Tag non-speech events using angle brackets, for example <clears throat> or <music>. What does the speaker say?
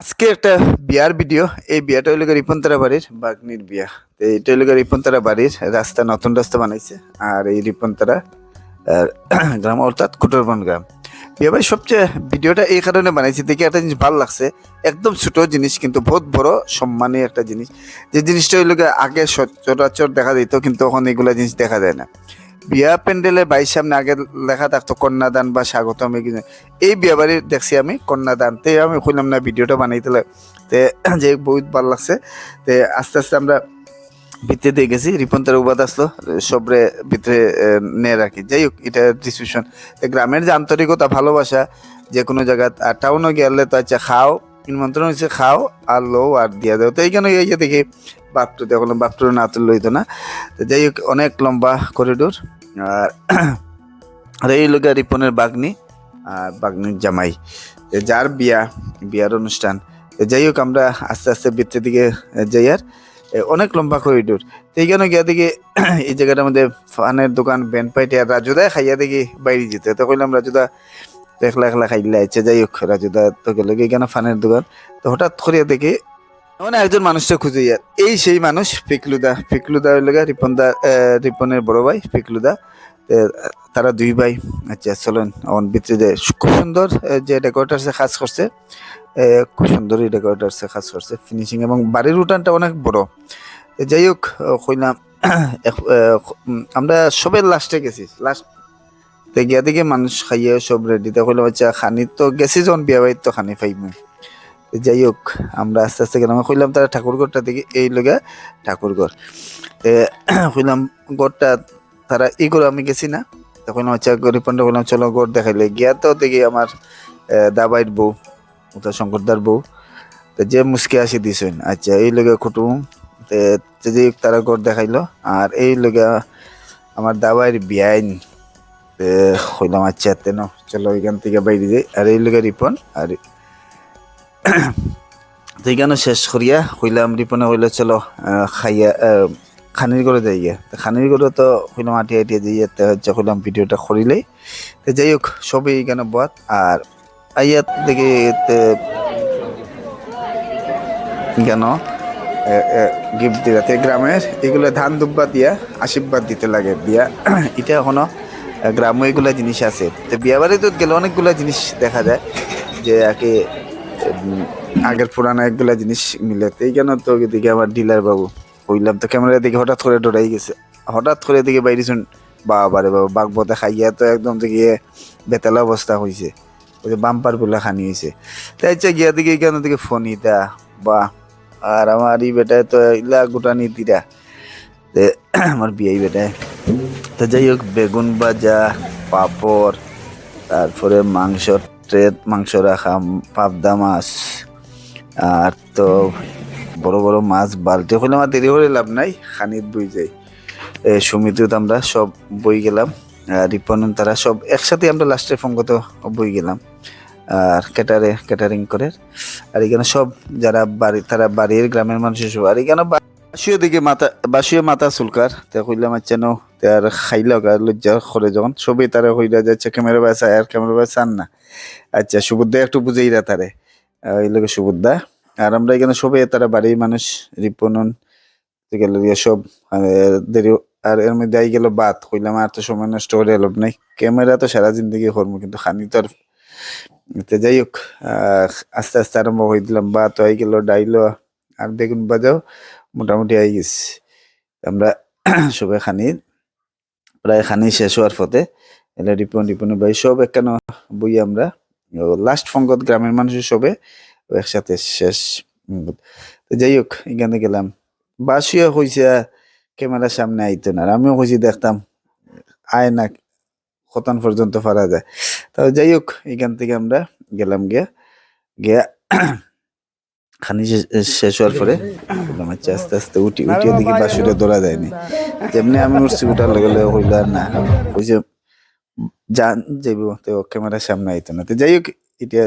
আজকে একটা বিয়ার ভিডিও। এই বিয়াটা হইল রিপনতারা বাড়ির বাগনির বিয়া। তো এটা হইল রিপনতারা বাড়ির রাস্তা, নতুন রাস্তা বানাইছে। আর এই রিপনতারা <clears throat> গ্রাম অর্থাৎ কুটরবন গ্রাম। বিয়া ভাই, সবচেয়ে ভিডিওটা এই কারণে বানাইছি, দেখে একটা জিনিস ভালো লাগছে। একদম ছোট জিনিস, কিন্তু বহুত বড় সম্মানী একটা জিনিস। যে জিনিসটা হইল আগে সচরাচর দেখা দিত, কিন্তু এখন এগুলা জিনিস দেখা যায় না। বিয়া প্যান্ডেলে বাইর সামনে আগে লেখা থাকতো, কন্যাদান বা স্বাগতম কিছু। এই বিয়া বাড়ি দেখছি আমি, কন্যাদান। তে আমি কইলাম না, ভিডিওটা বানাইতে তে <clears throat> যে বহুত ভালো লাগছে। তে আস্তে আস্তে আমরা ভিতরে দিয়ে গেছি, রিপন্তের উবাদ আসলো, সবরে ভিতরে নিয়ে রাখি। যাই হোক, এটা ডিসিশন গ্রামের যে আন্তরিকতা, ভালোবাসা, যে কোনো জায়গা, আর টাউনও গেলে তো আচ্ছা খাও, নিমন্ত্রণ হয়েছে খাও, আর লো আর দিয়া দাও। তো এইখানে এই যে দেখি বাপটু দেখলাম বাপটু না তুললে হইতো না। তো যাই হোক, অনেক লম্বা করিডোর আর এই লোক রিপনের বাগনি আর বাগনির জামাই। যার বিয়া, বিয়ার অনুষ্ঠান। যাই হোক, আমরা আস্তে আস্তে বৃত্তের দিকে যাই আর। অনেক লম্বা করিডোর তো এইখানে গিয়া দেখি এই জায়গাটার মধ্যে ফানের দোকান, ব্যান্ড পাইটে আর রাজুদা খাইয়া দেখি বাইরে যেতে। তো কইলাম, রাজুদা, একলা একলা খাইলে আইছে। যাই হোক, রাজুদা তো গেল এখানে ফানের দোকান। তো হঠাৎ করিয়া দেখি মানে একজন মানুষটা খুঁজে ইয়ার। এই সেই মানুষ পিকলুদা পিকলুদা হইল রিপনদা রিপনের বড় ভাই পিকলুদা তারা দুই ভাই আচ্ছা চলেন। অন ভিতরে খুব সুন্দর যে ডেকোরেটার্সে কাজ করছে খুব সুন্দরই ডেকোরেটার্সে কাজ করছে ফিনিশিং এবং বাড়ির উঠানটা অনেক বড়। যাই হোক কইলাম আমরা সবে লাস্টে গেছি। লাস্ট গিয়া দিকে মানুষ খাইয়ে সব রেডি তো কইলাম আচ্ছা খানি তো গেছি যখন বিয়া বাড়ির তো খানি পাইমু। যাই হোক আমরা আস্তে আস্তে গেলাম কইলাম তারা ঠাকুরঘরটা দেখি এই লগে ঠাকুরঘর। তো কইলাম <clears throat> ঘরটা তারা ই করে আমি গেছি না। তখন আচ্ছা গরিব পন্ডা বললাম চলো ঘর দেখাইলে। গিয়া তো দেখি আমার আহ, দাবাইর বউ ওটা শঙ্করদার বউ। যে মুসকে আসি দিছেন আচ্ছা এই লগে কুটুম তে তে যে তারা ঘর দেখাইলো। আর এই লগে আমার দাবাইর বিয়াইন। তে কইলাম আচ্ছা তেন চলো এখান থেকে বাইরে যাই। আর এই লগে রিপন আর তো শেষ করিয়া কইলাম রিপনে কইলো চলো খাইয়া খানির করে যাই খানির করে তো কইলাম আটিয়া আটিয়া যাই তে হচ্ছে কইলাম ভিডিওটা করিলেই তো যাই হোক সবই এখানে বাদ আর আইয়াত দেখি কেন গিফট দিলাতে গ্রামের এগুলো ধান দুব্বা দিয়া আশীর্বাদ দিতে লাগে বিয়া এটা এখনও গ্রামে এগুলা জিনিস আছে তো বিয়া বাড়িতে গেলে অনেকগুলা জিনিস দেখা যায় যে একে উম, আগের পুরানো একগুলা জিনিস মিলে তো এইখানে তো দিকে আমার ডিলার বাবু, কইলাম তো ক্যামেরা দিকে হঠাৎ করে ডরাই গেছে। হঠাৎ করে দিকে বাইরে শুন বাবা রে বাবা, বাঘ বতে খাইয়া তো একদম দিকে বেতালা অবস্থা হয়েছে ওই যে বাম্পারগুলা খানি হয়েছে তাই ইচ্ছা গিয়া দিকে এখানে দিকে ফোন ইতা বা আর আমার ই বেটায় তো ইলা গোটা নীতিরা আমার বিয়াই বেটায়। তো যাই হোক, বেগুন ভাজা, পাপড়, তারপরে মাংস। ট্রেত মাংস রাখা, পাবদা মাছ, আর তো বড় বড় মাছ, বালতি হলে আমার দেরি হলে লাভ নাই খানিত বই যাই এ সমিতিত আমরা সব বই গেলাম রিপন তারা সব একসাথে আমরা লাস্টে ফোনগত বই গেলাম, আর ক্যাটারে ক্যাটারিং করে। আর এখানে সব যারা বাড়ি, তারা বাড়ির গ্রামের মানুষের সব আর এখানে বাসিও দিকে মাথা বাসিও মাথা চুলকার। তে কইলাম আচ্ছা নো তে আর খাইল লজ্জা করে যখন। সবই তারা হইরা যাচ্ছে ক্যামেরা বাস আর ক্যামেরা বাস চান না। আচ্ছা সুবুদ্ধা একটু বুঝেইরা তারে। এই লোকে সুবুদ্ধা। আর আমরা এখানে সবাই তারা বাড়ির মানুষ রিপনন গেল সব আহ, দেরি আর এর মধ্যে আই গেল বাত। কইলাম আর তো সময় নষ্ট করে এলো নাই। ক্যামেরা তো সারা জিন্দগি করব কিন্তু খানি তো আর তো যাই হোক আস্তে আস্তে আরম্ভ হয়ে দিলাম। বাত হয়ে গেল ডাইলো। আর বেগুন বাজাও মোটামুটি আই গেছে। আমরা <clears throat> সবাই খানি, প্রায় খানি শেষ হওয়ার পথে এলে রিপন রিপন ভাই সব একখানো বই আমরা লাস্ট ফঙ্গত গ্রামের মানুষের সবে একসাথে শেষ যাই হোক, এখানে গেলাম। বাসিও কইছে, ক্যামেরার সামনে আইতো না আমিও কইছি দেখতাম, আয় না কতন পর্যন্ত পারা যায়। তো যাই হোক, এখান থেকে আমরা গেলাম গিয়া গিয়া <clears throat> খানি শেষ হওয়ার পরে আচ্ছা আস্তে আস্তে উঠি উঠিয়ে দেখি বাসুরে ধরা যায়নি যেমনি আমি উঠছি উঠার লগে লগে হইল আর না। ওই যে যান যাইব তো ক্যামেরার সামনে আইতো না। তো যাই হোক এটা